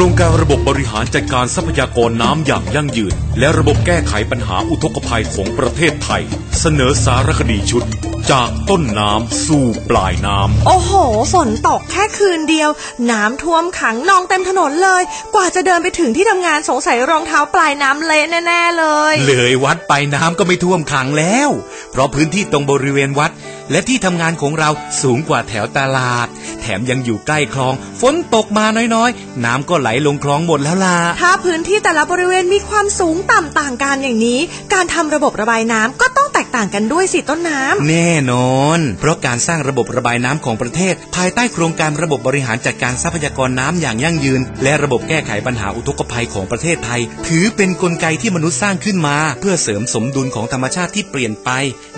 รงการระบบบริหารจัดการทรัพยากรน้ำอย่างยั่งยืน และระบบแก้ไขปัญหาอุทกภัยของประเทศไทย เสนอสารคดีชุด จากต้นน้ำสู่ปลายน้ำ โอ้โห ฝนตกแค่คืนเดียว น้ำท่วมขังนองเต็มถนนเลย กว่าจะเดินไปถึงที่ทำงานสงสัยรองเท้าปลายน้ำเละแน่ๆเลย เลยวัดไปน้ำก็ไม่ท่วมขังแล้ว เพราะพื้นที่ตรงบริเวณวัด และที่ทำงานของเราสูงกว่าแถวตลาด แถมยังอยู่ใกล้คลอง ฝนตกมาน้อยๆ น้ำก็ไหลลงคลองหมดแล้วล่ะ ถ้าพื้นที่แต่ละบริเวณมีความสูงต่ำต่างกันอย่างนี้ การทำระบบระบายน้ำก็ ต่างกันด้วยสิต้นน้ำแน่นอน เพราะการสร้างระบบระบายน้ำของประเทศ ภายใต้โครงการระบบบริหารจัดการทรัพยากรน้ำอย่างยั่งยืน และระบบแก้ไขปัญหาอุทกภัยของประเทศไทย ถือเป็นนกลไกที่มนุษย์สร้างขึ้นมา เพื่อเสริมสมดุลของธรรมชาติที่เปลี่ยนไป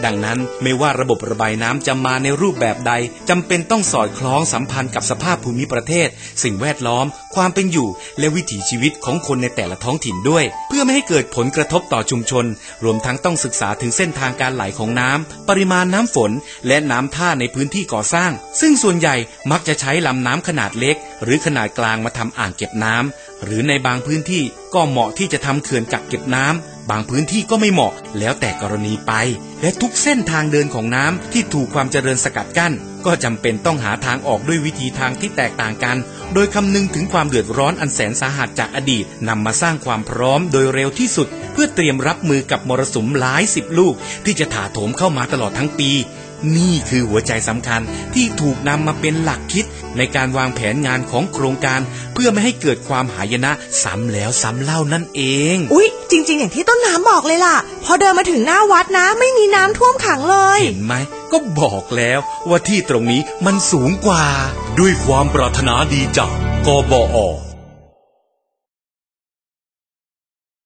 ดังนั้นไม่ว่าระบบระบายน้ำจะมาในรูปแบบใดจำเป็นต้องสอดคล้องสัมพันธ์กับสภาพภูมิประเทศ สิ่งแวดล้อม ความเป็นอยู่ และวิถีชีวิตของคนในแต่ละท้องถิ่นด้วย เพื่อไม่ให้เกิดผลกระทบต่อชุมชน รวมทั้งต้องศึกษาถึงเส้นทางการไหลของน้ำ ปริมาณน้ำฝน และน้ำท่าในพื้นที่ก่อสร้าง ซึ่งส่วนใหญ่มักจะใช้ลำน้ำขนาดเล็ก หรือขนาดกลางมาทำอ่างเก็บน้ำหรือในบางพื้นที่ก็เหมาะที่จะทำเขื่อนกักเก็บน้ำ บางพื้นที่ก็ไม่เหมาะแล้วแต่กรณีไป และทุกเส้นทางเดินของน้ำที่ถูกความเจริญสกัดกั้น ก็จำเป็นต้องหาทางออกด้วยวิธีทางที่แตกต่างกัน โดยคำนึงถึงความเดือดร้อนอันแสนสาหัสจากอดีตนำมาสร้างความพร้อมโดยเร็วที่สุด เพื่อเตรียมรับมือกับมรสุมหลายสิบลูก ที่จะถาโถมเข้ามาตลอดทั้งปีนี่คือหัวใจสำคัญที่ถูกนำมาเป็นหลักคิดในการวางแผนงานของโครงการ เพื่อไม่ให้เกิดความหายนะซ้ำแล้วซ้ำเล่านั่นเอง อุ๊ย จริง ๆ อย่างที่ต้นน้ำบอกเลยล่ะ พอเดินมาถึงหน้าวัดนะ ไม่มีน้ำท่วมขังเลย เห็นไหม ก็บอกแล้วว่าที่ตรงนี้มันสูงกว่า ด้วยความปรารถนาดีจากกบอ